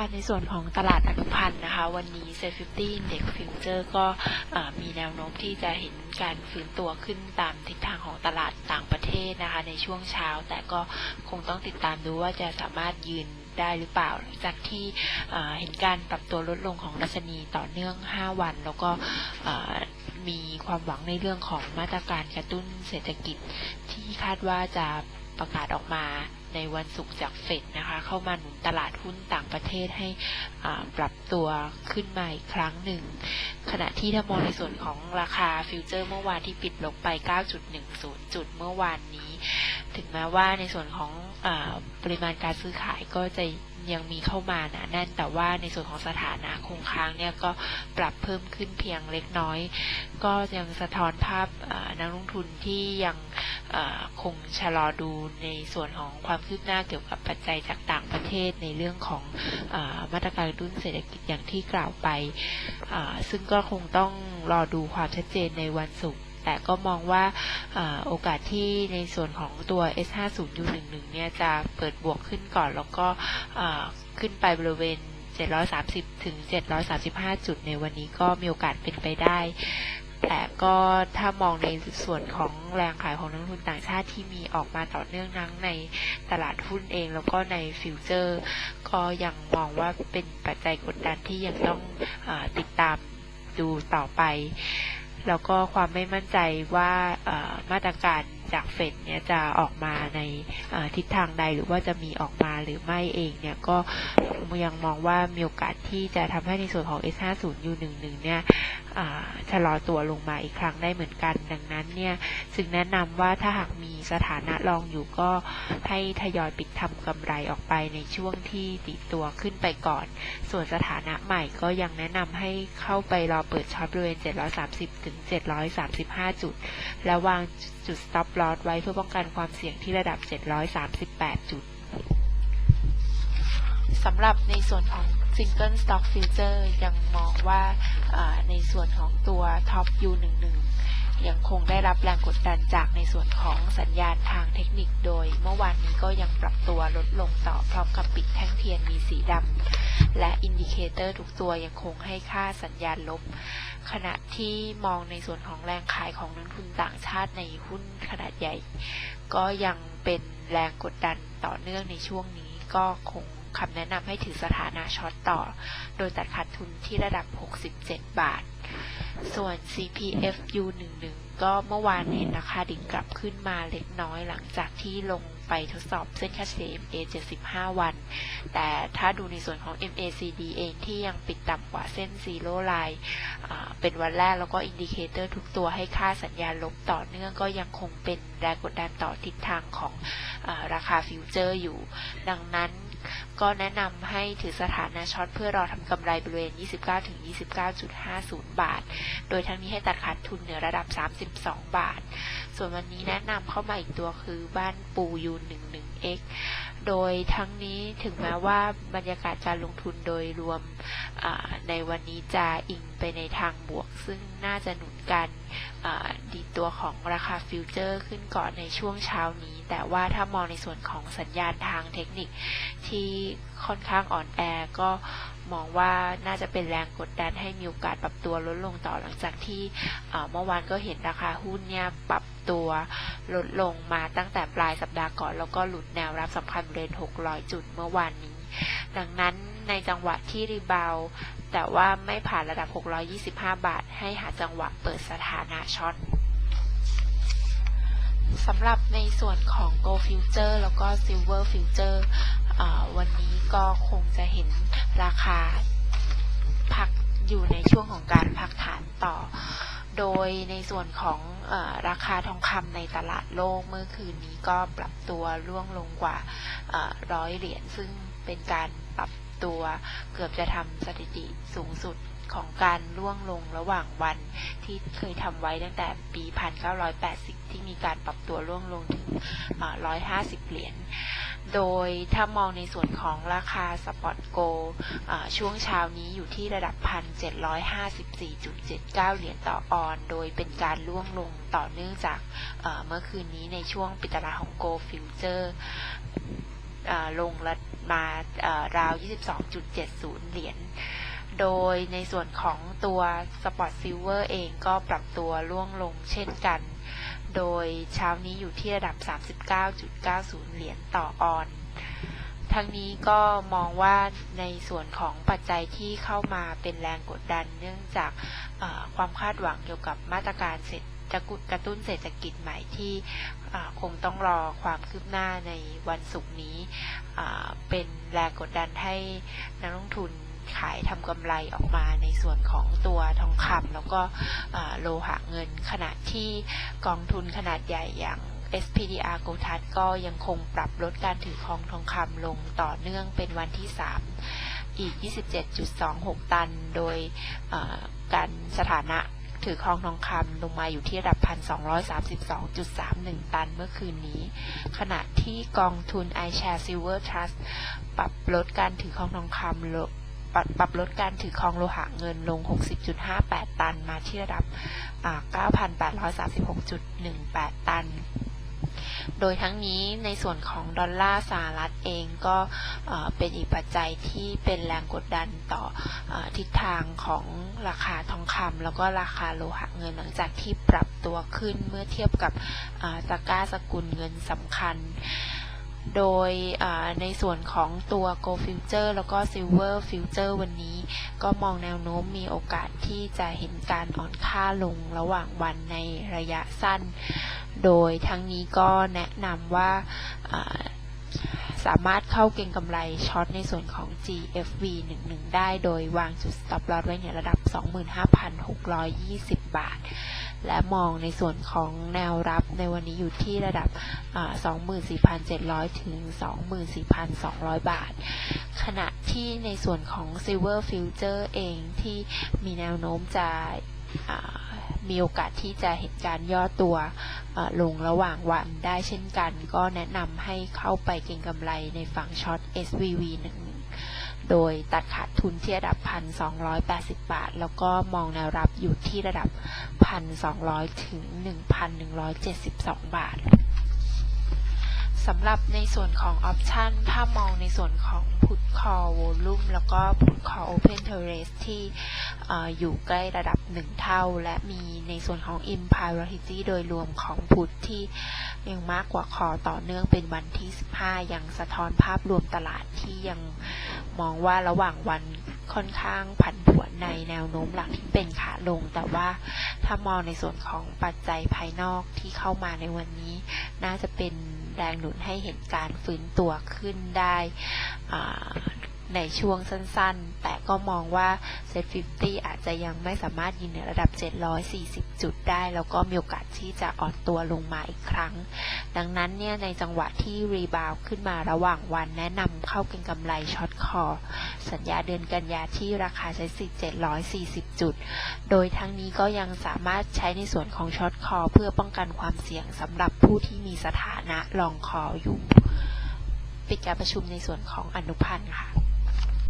ค่ะในส่วนของตลาดอนุพันธ์นะคะ วันนี้เซฟิฟตี้เด็กฟิวเจอร์ก็มีแนวโน้มที่จะเห็นการฟื้นตัวขึ้นตามทิศทางของตลาดต่างประเทศนะคะ ในช่วงเช้า แต่ก็คงต้องติดตามดูว่าจะสามารถยืนได้หรือเปล่าหลังจากที่เห็นการปรับตัวลดลงของดัชนีต่อเนื่อง 5 วัน แล้วก็มีความหวังในเรื่องของมาตรการกระตุ้นเศรษฐกิจที่คาดว่าจะ ประกาศออกมาในวันศุกร์จากเฟดนะคะ เข้ามาหนุนตลาดหุ้นต่างประเทศให้อ่าปรับตัวขึ้นมาอีกครั้งหนึ่ง ขณะที่ถ้ามองในส่วนของราคาฟิวเจอร์เมื่อวานที่ปิดลงไป 9.10 จุดเมื่อวานนี้ ถึงแม้ว่าในส่วนของอาปริมาณการซื้อขายก็จะ ยังมีเข้ามาหนาแน่นแต่ว่าในส่วนของสถานะคงค้างเนี่ยก็ปรับเพิ่มขึ้นเพียงเล็กน้อย ก็ยังสะท้อนภาพนักลงทุนที่ยังคงชะลอดูในส่วนของความคืบหน้าเกี่ยวกับปัจจัยจากต่างประเทศในเรื่องของอมาตรการกระตุ้นเศรษฐกิจอย่างที่กล่าวไป ซึ่งก็คงต้องรอดูความชัดเจนในวันศุกร์ แต่ก็มองว่าโอกาสที่ในส่วนของตัว S50U11 เนี่ยจะเปิดบวกขึ้นก่อนแล้วก็ขึ้นไปบริเวณ 730 ถึง 735 จุดในวันนี้ก็มีโอกาสเป็นไปได้ แต่ก็ถ้ามองในส่วนของแรงขายของนักทุนต่างชาติที่มีออกมาต่อเนื่องทั้งในตลาดหุ้นเองแล้วก็ในฟิวเจอร์ ก็ยังมองว่าเป็นปัจจัยกดดันที่ยังต้องอติดตามดูต่อไป แล้วก็ความไม่มั่นใจว่ามาตรการจากเฟดเนี่ยจะออกมาในทิศทางใดหรือว่าจะมีออกมาหรือไม่เองเนี่ยก็ ยังมองว่ามีโอกาสที่จะทำให้ในส่วนของ S50U11 เนี่ยชะลอตัวลงมาอีกครั้งได้เหมือนกัน ดังนั้นเนี่ยจึงแนะนำว่าถ้าหากมีสถานะรองอยู่ก็ให้ทยอยปิดทำกำไรออกไปในช่วงที่ติดตัวขึ้นไปก่อน ส่วนสถานะใหม่ก็ยังแนะนำให้เข้าไปรอเปิดช็อตบริเวณ 730ถึง735 จุด แล้ววางจุด stop loss ไว้เพื่อป้องกันความเสี่ยงที่ระดับ 738 จุด สำหรับในส่วนของ Single Stock Future ยังมองว่าในส่วนของตัว Top U11 ยังคงได้รับแรงกดดันจากในส่วนของสัญญาณทางเทคนิคโดย เมื่อวานนี้ก็ยังปรับตัวลดลงต่อพร้อมกับปิดแท่งเทียนมีสีดำและอินดิเคเตอร์ทุกตัวยังคงให้ค่าสัญญาณลบ ขณะที่มองในส่วนของแรงขายของนักทุนต่างชาติในหุ้นขนาดใหญ่ ก็ยังเป็นแรงกดดันต่อเนื่องในช่วงนี้ก็คง คำแนะนำให้ถือสถานะช็อตต่อ โดยตัดขาดทุนที่ระดับ 67 บาท ส่วน CPFU11 ก็เมื่อวานเห็นราคาดิ่งกลับขึ้นมาเล็กน้อยหลังจากที่ลงไปทดสอบเส้นค่าเฉลี่ย MA 75 วัน แต่ถ้าดูในส่วนของ MACD เองที่ยังปิดต่ำกว่าเส้น Zero Line อ่าเป็นวันแรกแล้วก็อินดิเคเตอร์ทุกตัวให้ค่าสัญญาณลบต่อเนื่องก็ยังคงเป็นแรงกดดันต่อทิศทางของอราคาฟิวเจอร์อยู่ ดังนั้น ก็แนะนำให้ถือสถานะช็อตเพื่อรอทำกำไรบริเวณ 29-29.50 บาท โดยทั้งนี้ให้ตัดขาดทุนเหนือระดับ 32 บาท ส่วนวันนี้แนะนำเข้ามาอีกตัวคือบ้านปูยู 11x โดยทั้งนี้ถึงแม้ว่าบรรยากาศการลงทุนโดยรวมในวันนี้จะอิงไปในทางบวก ซึ่งน่าจะหนุนการดีดตัวของราคาฟิวเจอร์ขึ้นก่อนในช่วงเช้านี้ แต่ว่าถ้ามองในส่วนของสัญญาณทางเทคนิคที่ค่อนข้างอ่อนแอก็มองว่าน่าจะเป็นแรงกดดันให้มีโอกาสปรับตัวลดลงต่อหลังจากที่เมื่อวานก็เห็นราคาหุ้นเนี่ยปรับ ตัว ลดลงมาตั้งแต่ปลายสัปดาห์ก่อน แล้วก็หลุดแนวรับสำคัญบริเวณ600 จุดเมื่อวานนี้ ดังนั้นในจังหวะที่รีบาวแต่ว่าไม่ผ่านระดับ 625 บาท ให้หาจังหวะเปิดสถานะช็อตสำหรับในส่วนของ Gold Future แล้วก็ Silver Future วันนี้ก็คงจะเห็นราคาพักอยู่ในช่วงของการพักฐานต่อ โดยในส่วนของอราคาทองคำในตลาดโลกเมื่อคืนนี้ก็ปรับตัวร่วงลงกว่าร้อยเหรียญซึ่งเป็นการปรับตัวเกือบจะทำสถิติสูงสุดของการร่วงลงระหว่างวันที่เคยทำไว้ตั้งแต่ปี 1980 ที่มีการปรับตัวร่วงลงถึง 150 เหรียญ โดยถ้ามองในส่วนของราคาสปอตโกช่วงเช้านี้อยู่ที่ระดับ 1,754.79 เหรียญต่อออน โดยเป็นการล่วงลงต่อเนื่องจากเมื่อคืนนี้ในช่วงปิดตลาดของโกฟิวเจอร์ลงมาเอ่อราว 22.70 เหรียญ โดยในส่วนของตัว Spot Silver เองก็ปรับตัวร่วงลงเช่นกัน โดยเช้านี้อยู่ที่ระดับ 39.90 เหรียญต่อออนทั้งนี้ก็มองว่าในส่วนของปัจจัยที่เข้ามาเป็นแรงกดดัน เนื่องจากความคาดหวังเกี่ยวกับมาตรการเศรษฐจะกระตุ้นเศรษฐกิจใหม่ที่คงต้องรอความคืบหน้าในวันศุกร์นี้เป็นแรงกดดันให้นักลงทุน ขายทำกำไรออกมาในส่วนของตัวทองคำแล้วก็โลหะเงินขณะที่กองทุนขนาดใหญ่อย่าง SPDR โกทัสก็ยังคงปรับลดการถือครองทองคำลงต่อเนื่องเป็นวันที่ 3 อีก 27.26 ตัน โดยเอ่อการสถานะถือครองทองคำลงมาอยู่ที่ระดับ 1,232.31 ตันเมื่อคืนนี้ ขณะที่กองทุน iShare Silver Trust ปรับลดการถือครองทองคำลง ปรับปรับลดการถือครองโลหะเงินลง 60.58 ตันมาที่ระดับ 9,836.18 ตัน โดยทั้งนี้ในส่วนของดอลลาร์สหรัฐเองก็เอ่อเป็นอีกปัจจัยที่เป็นแรงกดดันต่ออทิศทางของราคาทองคำแล้วก็ราคาโลหะเงินหลังจากที่ปรับตัวขึ้นเมื่อเทียบกับตะกร้าสกุลเงินสำคัญ โดยในส่วนของตัว Gold Future แล้วก็ Silver Future วันนี้ ก็มองแนวโน้มมีโอกาสที่จะเห็นการอ่อนค่าลงระหว่างวันในระยะสั้น โดยทั้งนี้ก็แนะนำว่าอ่าสามารถเข้าเก็งกำไรช็อตในส่วนของ GFV 11 ได้ โดยวางจุด stop loss ไว้ในระดับ 25,620 บาท และมองในส่วนของแนวรับในวันนี้อยู่ที่ระดับอ่า24,700 ถึง 24,200 บาท ขณะที่ในส่วนของ Silver Future เองที่มีแนวโน้มจะมีโอกาสที่จะเห็นการย่อตัวลงระหว่างวันได้เช่นกัน ก็แนะนำให้เข้าไปเก็งกำไรในฝั่งช็อต SVV 1 โดยตัดขาดทุนที่ระดับ 1,280 บาท แล้วก็มองแนวรับอยู่ที่ระดับ 1,200 ถึง 1,172 บาทสำหรับในส่วนของออปชันถ้ามองในส่วนของ Put Call Volume แล้วก็ Put Call Open Interest ที่อออยู่ใกล้ระดับ 1 เท่า และมีในส่วนของ Imparity โดยรวมของ Put ที่ยังมากกว่า Call ต่อเนื่องเป็นวันที่ 15 ยังสะท้อนภาพรวมตลาดที่ยัง มองว่าระหว่างวันค่อนข้างผันผวนในแนวโน้มหลักที่เป็นขาลง แต่ว่าถ้ามองในส่วนของปัจจัยภายนอกที่เข้ามาในวันนี้ น่าจะเป็นแรงหนุนให้เห็นการฟื้นตัวขึ้นได้อ่า ในช่วงสั้นๆ แต่ก็มองว่าเซ็ต50 อาจจะยังไม่สามารถยืนในระดับ 740 จุดได้ แล้วก็มีโอกาสที่จะอ่อนตัวลงมาอีกครั้ง ดังนั้นเนี่ยในจังหวะที่รีบาวขึ้นมาระหว่างวันแนะนำเข้าเก็งกำไรช็อตคอสัญญาเดือนกันยาที่ราคาใช้สิทธิ์740 จุด โดยทั้งนี้ก็ยังสามารถใช้ในส่วนของช็อตคอเพื่อป้องกันความเสี่ยงสำหรับผู้ที่มีสถานะลองคออยู่ ปิดการประชุมในส่วนของอนุพันธ์ค่ะ